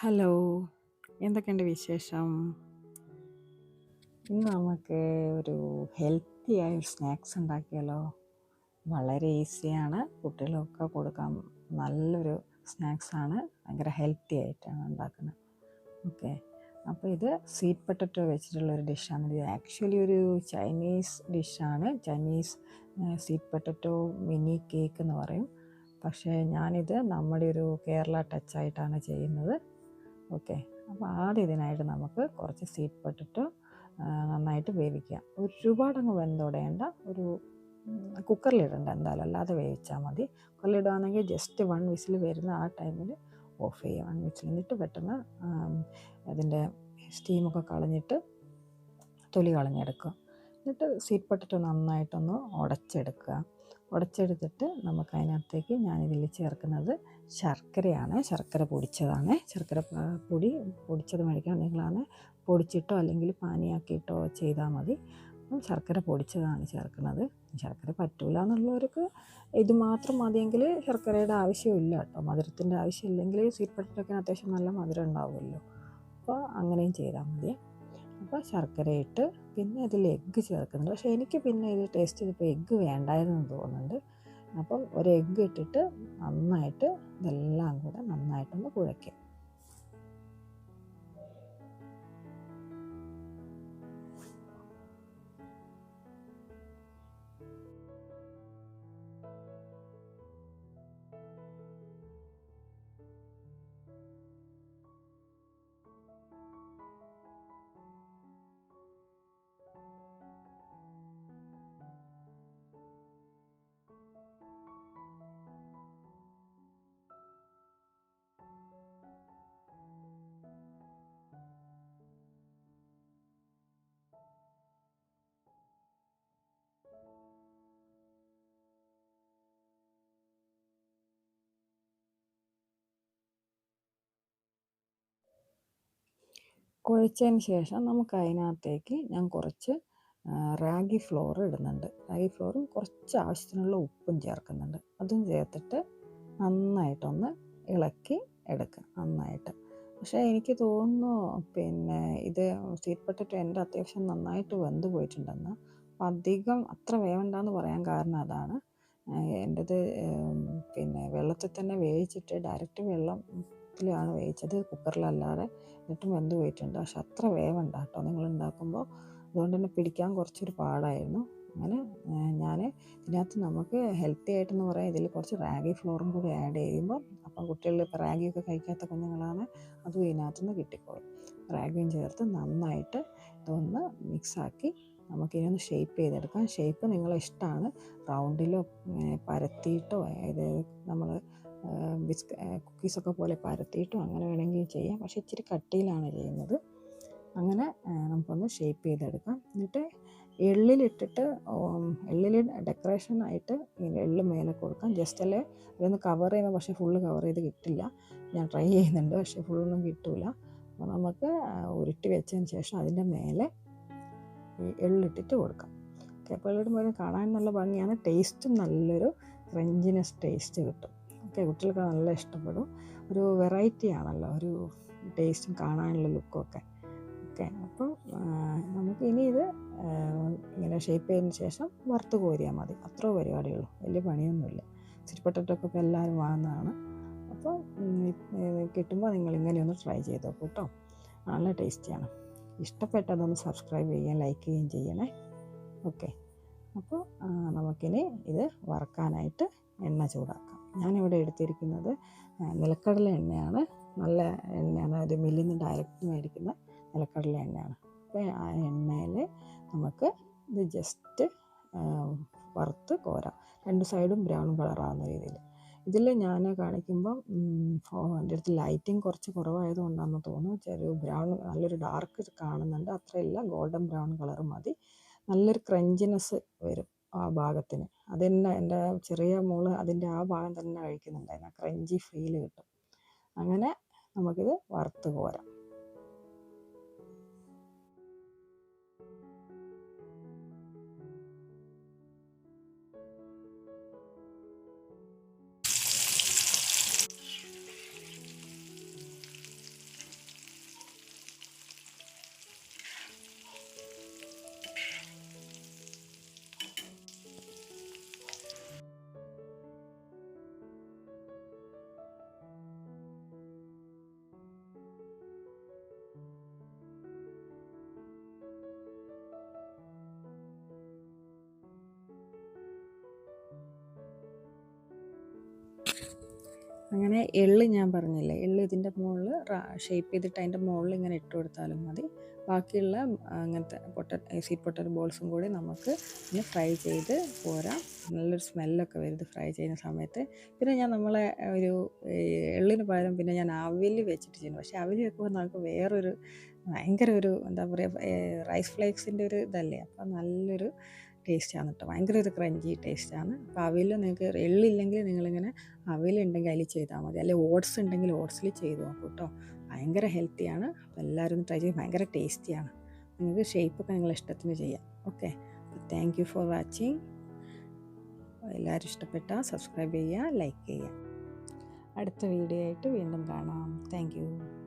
Hello എന്തൊക്കെയുണ്ട് വിശേഷം? ഇന്ന് നമുക്ക് ഒരു ഹെൽത്തി ആയ ഒരു സ്നാക്സ് ഉണ്ടാക്കിയാലോ? വളരെ ഈസിയാണ് കുട്ടികൾക്കൊക്കെ കൊടുക്കാൻ നല്ലൊരു സ്നാക്സാണ് ഭയങ്കര ഹെൽത്തി ആയിട്ടാണ് ഉണ്ടാക്കുന്നത്. ഓക്കെ അപ്പോൾ ഇത് സ്വീറ്റ് പൊട്ടറ്റോ വെച്ചിട്ടുള്ള ഒരു ഡിഷാണ് ഇത് ആക്ച്വലി ഒരു ചൈനീസ് ഡിഷാണ് Chinese sweet potato mini cake എന്ന് പറയും. പക്ഷേ ഞാനിത് നമ്മുടെ ഒരു കേരള ടച്ചായിട്ടാണ് ചെയ്യുന്നത്. ഓക്കെ. അപ്പോൾ ആദ്യം ഇതിനായിട്ട് നമുക്ക് കുറച്ച് സീറ്റ് പൊട്ടറ്റോ നന്നായിട്ട് വേവിക്കുക ഒരുപാടങ്ങ് വെന്തോടേണ്ട ഒരു കുക്കറിലിടണ്ട എന്തായാലും. അല്ലാതെ വേവിച്ചാൽ മതി. കുക്കറിലിടുകയാണെങ്കിൽ ജസ്റ്റ് വൺ വിസിൽ വരുന്ന ആ ടൈമിൽ ഓഫ് ചെയ്യുക വൺ വിസിൽ എന്നിട്ട് പെട്ടെന്ന് അതിന്റെ സ്റ്റീമൊക്കെ കളഞ്ഞിട്ട് തൊലി കളഞ്ഞെടുക്കുക. എന്നിട്ട് സ്വീറ്റ് പൊട്ടറ്റോ നന്നായിട്ടൊന്ന് ഉടച്ചെടുക്കുക. ഉടച്ചെടുത്തിട്ട് നമുക്ക് അതിനകത്തേക്ക് ഞാനിതിൽ ചേർക്കുന്നത് ശർക്കരയാണ്. ശർക്കര പൊടിച്ചതാണ്. ശർക്കര പൊടി പൊടിച്ചത് മേടിക്കാൻ നിങ്ങളാണ് പൊടിച്ചിട്ടോ അല്ലെങ്കിൽ പാനിയാക്കിയിട്ടോ ചെയ്താൽ മതി. അപ്പം ശർക്കര പൊടിച്ചതാണ് ചേർക്കുന്നത്. ശർക്കര പറ്റൂല എന്നുള്ളവർക്ക് ഇത് മാത്രം മതിയെങ്കിൽ ശർക്കരയുടെ ആവശ്യമില്ല കേട്ടോ. മധുരത്തിന്റെ ആവശ്യമില്ലെങ്കിൽ സ്വീറ്റ് പൊട്ടറ്റൊക്കെ അത്യാവശ്യം നല്ല മധുരം ഉണ്ടാവുമല്ലോ. അപ്പോൾ അങ്ങനെയും ചെയ്താൽ മതി അപ്പോൾ ശർക്കര ഇട്ട് പിന്നെ അതിൽ എഗ്ഗ് ചേർക്കുന്നുണ്ട്. പക്ഷേ എനിക്ക് പിന്നെ ഇത് ടേസ്റ്റ് ചെയ്തപ്പോൾ എഗ്ഗ് വേണ്ടായിരുന്നു തോന്നുന്നുണ്ട്. അപ്പം ഒരു എഗ്ഗ് ഇട്ടിട്ട് നന്നായിട്ട് ഇതെല്ലാം കൂടെ നന്നായിട്ടൊന്ന് കുഴയ്ക്കുക കുഴച്ചതിന് ശേഷം നമുക്ക് അതിനകത്തേക്ക് ഞാൻ കുറച്ച് റാഗി ഫ്ലോർ ഇടുന്നുണ്ട്. റാഗി ഫ്ലോറും കുറച്ച് ആവശ്യത്തിനുള്ള ഉപ്പും ചേർക്കുന്നുണ്ട്. അതും ചേർത്തിട്ട് നന്നായിട്ടൊന്ന് ഇളക്കി എടുക്കുക നന്നായിട്ട്. പക്ഷേ എനിക്ക് തോന്നുന്നു പിന്നെ ഇത് സ്വീറ്റ് പൊട്ടറ്റോ എന്റെ അത്യാവശ്യം നന്നായിട്ട് വെന്ത് പോയിട്ടുണ്ടെന്ന്. അപ്പം അധികം അത്ര വേവണ്ടെന്ന് പറയാൻ കാരണം അതാണ്. എന്റെത് പിന്നെ വെള്ളത്തിൽ തന്നെ വേവിച്ചിട്ട് ഡയറക്റ്റ് വെള്ളത്തിലാണ് വേവിച്ചത് കുക്കറിലല്ലാതെ. എന്നിട്ടും വെന്ത് പോയിട്ടുണ്ട്. പക്ഷെ അത്ര വേവണ്ട കേട്ടോ നിങ്ങൾ ഉണ്ടാക്കുമ്പോൾ അതുകൊണ്ട് തന്നെ പിടിക്കാൻ കുറച്ചൊരു പാടായിരുന്നു. അങ്ങനെ ഞാൻ ഇതിനകത്ത് നമുക്ക് ഹെൽത്തി ആയിട്ടെന്ന് പറയാം. ഇതിൽ കുറച്ച് റാഗി ഫ്ലോറും കൂടി ആഡ് ചെയ്യുമ്പോൾ അപ്പം കുട്ടികളിൽ ഇപ്പോൾ റാഗിയൊക്കെ കഴിക്കാത്ത കുഞ്ഞുങ്ങളാണ് അതും ഇതിനകത്തുനിന്ന് കിട്ടിക്കോളും. റാഗിയും ചേർത്ത് നന്നായിട്ട് ഇതൊന്ന് മിക്സാക്കി നമുക്കിനി ഷേപ്പ് ചെയ്തെടുക്കാം. ഷേപ്പ് നിങ്ങളെ ഇഷ്ടമാണ് റൗണ്ടിലോ പരത്തിയിട്ടോ അതായത് നമ്മൾ ബിസ്ക കുക്കീസൊക്കെ പോലെ പരത്തിയിട്ടോ അങ്ങനെ വേണമെങ്കിൽ ചെയ്യാം. പക്ഷേ ഇച്ചിരി കട്ടിയിലാണ് ചെയ്യുന്നത്. അങ്ങനെ നമുക്കൊന്ന് ഷേപ്പ് ചെയ്തെടുക്കാം. എന്നിട്ട് എള്ളിലിട്ടിട്ട് എള്ളിൽ ഡെക്കറേഷനായിട്ട് എള്ള് മേലെ കൊടുക്കാം. ജസ്റ്റ് അല്ലേ ഇതൊന്ന് കവർ ചെയ്യുമ്പോൾ പക്ഷേ ഫുള്ള് കവർ ചെയ്ത് കിട്ടില്ല. ഞാൻ ട്രൈ ചെയ്യുന്നുണ്ട് പക്ഷേ ഫുള്ളൊന്നും കിട്ടില്ല അപ്പോൾ നമുക്ക് ഉരുട്ടി വെച്ചതിന് ശേഷം അതിന്റെ മേലെ ഈ എള്ളിട്ടിട്ട് കൊടുക്കാം. അപ്പോൾ എള്ളിടുമ്പോൾ കാണാൻ നല്ല ഭംഗിയാണ്. ടേസ്റ്റും നല്ലൊരു ഫ്രഞ്ചിനസ് ടേസ്റ്റ് കിട്ടും. ഓക്കെ കുട്ടികൾക്ക് നല്ല ഇഷ്ടപ്പെടും. ഒരു വെറൈറ്റി ആണല്ലോ ഒരു ടേസ്റ്റും കാണാനുള്ള ലുക്കും ഒക്കെ. ഓക്കെ അപ്പം നമുക്ക് ഇനി ഇത് ഇങ്ങനെ ഷേപ്പ് ചെയ്തതിന് ശേഷം വറുത്ത് കോരിയാൽ മതി. അത്ര പരിപാടിയുള്ളൂ. വലിയ പണിയൊന്നുമില്ല. ഇപ്പോൾ എല്ലാവരും വാങ്ങുന്നതാണ്. അപ്പോൾ കിട്ടുമ്പോൾ നിങ്ങൾ ഇങ്ങനെയൊന്ന് ട്രൈ ചെയ്ത് കേട്ടോ നല്ല ടേസ്റ്റിയാണ് ഇഷ്ടപ്പെട്ടതൊന്ന് സബ്സ്ക്രൈബ് ചെയ്യുകയും ലൈക്ക് ചെയ്യുകയും ചെയ്യണേ. ഓക്കെ അപ്പോൾ നമുക്കിനി ഇത് വറക്കാനായിട്ട് എണ്ണ ചൂടാക്കാം. ഞാനിവിടെ എടുത്തിരിക്കുന്നത് നിലക്കടല എണ്ണയാണ്. നല്ല എണ്ണയാണ്. ഒരു മില്ലിൽ നിന്ന് ഡയറക്റ്റ് മേടിക്കുന്ന നിലക്കടല എണ്ണയാണ്. അപ്പോൾ ആ എണ്ണയിൽ നമുക്ക് ഇത് ജസ്റ്റ് വറുത്ത് കോരാം. രണ്ട് സൈഡും ബ്രൗൺ കളറാകുന്ന രീതിയിൽ. ഇതിൽ ഞാൻ കാണിക്കുമ്പം എന്റെ അടുത്ത് ലൈറ്റിംഗ് കുറച്ച് കുറവായതുകൊണ്ടാണെന്ന് തോന്നുന്നു. ചെറിയ ബ്രൗൺ നല്ലൊരു ഡാർക്ക് കാണുന്നുണ്ട്. അത്രയില്ല ഗോൾഡൻ ബ്രൗൺ കളർ മതി. നല്ലൊരു ക്രഞ്ചിനെസ് വരും ആ ഭാഗത്തിന്. അത് തന്നെ എന്റെ ചെറിയ മോൾ അതിന്റെ ആ ഭാഗം തന്നെ കഴിക്കുന്നുണ്ടായിരുന്നു. ക്രഞ്ചി ഫീൽ കിട്ടും. അങ്ങനെ നമുക്കിത് വറുത്ത് കോരാം അങ്ങനെ എള്ള് ഞാൻ പറഞ്ഞില്ലേ എള്ള് ഇതിന്റെ മുകളിൽ ഷേപ്പ് ചെയ്തിട്ട് അതിന്റെ മുകളിൽ ഇങ്ങനെ ഇട്ട് കൊടുത്താലും മതി. ബാക്കിയുള്ള അങ്ങനത്തെ പൊട്ട സീറ്റ് പൊട്ടറ്റ് ബോൾസും കൂടി നമുക്ക് ഇനി ഫ്രൈ ചെയ്ത് പോരാം. നല്ലൊരു സ്മെല്ലൊക്കെ വരുന്നത് ഫ്രൈ ചെയ്യുന്ന സമയത്ത്. പിന്നെ ഞാൻ നമ്മളെ ഒരു എള്ളിന് പകരം പിന്നെ ഞാൻ അവൽ വെച്ചിട്ട് ചെയ്യുന്നു. പക്ഷേ അവൽ വെക്കുമ്പോൾ നമുക്ക് വേറൊരു ഭയങ്കര ഒരു എന്താ പറയുക റൈസ് ഫ്ലേക്സിന്റെ ഒരു ഇതല്ലേ? അപ്പോൾ നല്ലൊരു ടേസ്റ്റാണ് കേട്ടോ ഭയങ്കര ഒരു ക്രഞ്ചി ടേസ്റ്റാണ്. അപ്പോൾ അവിൽ നിങ്ങൾക്ക് എള്ളില്ലെങ്കിൽ നിങ്ങളിങ്ങനെ അവിലുണ്ടെങ്കിൽ അതിൽ ചെയ്താൽ മതി. അല്ലെങ്കിൽ ഓട്സ് ഉണ്ടെങ്കിൽ ഓട്സിൽ ചെയ്ത് നോക്കൂ കേട്ടോ ഭയങ്കര ഹെൽത്തിയാണ് അപ്പോൾ എല്ലാവരും ട്രൈ ചെയ്ത് ഭയങ്കര ടേസ്റ്റിയാണ് നിങ്ങൾക്ക് ഷേപ്പൊക്കെ നിങ്ങളുടെ ഇഷ്ടത്തിന് ചെയ്യാം. Okay. Thank you for watching. എല്ലാവരും ഇഷ്ടപ്പെട്ടാൽ സബ്സ്ക്രൈബ് ചെയ്യുക ലൈക്ക് ചെയ്യുക. അടുത്ത വീഡിയോ ആയിട്ട് വീണ്ടും കാണാം. Thank you.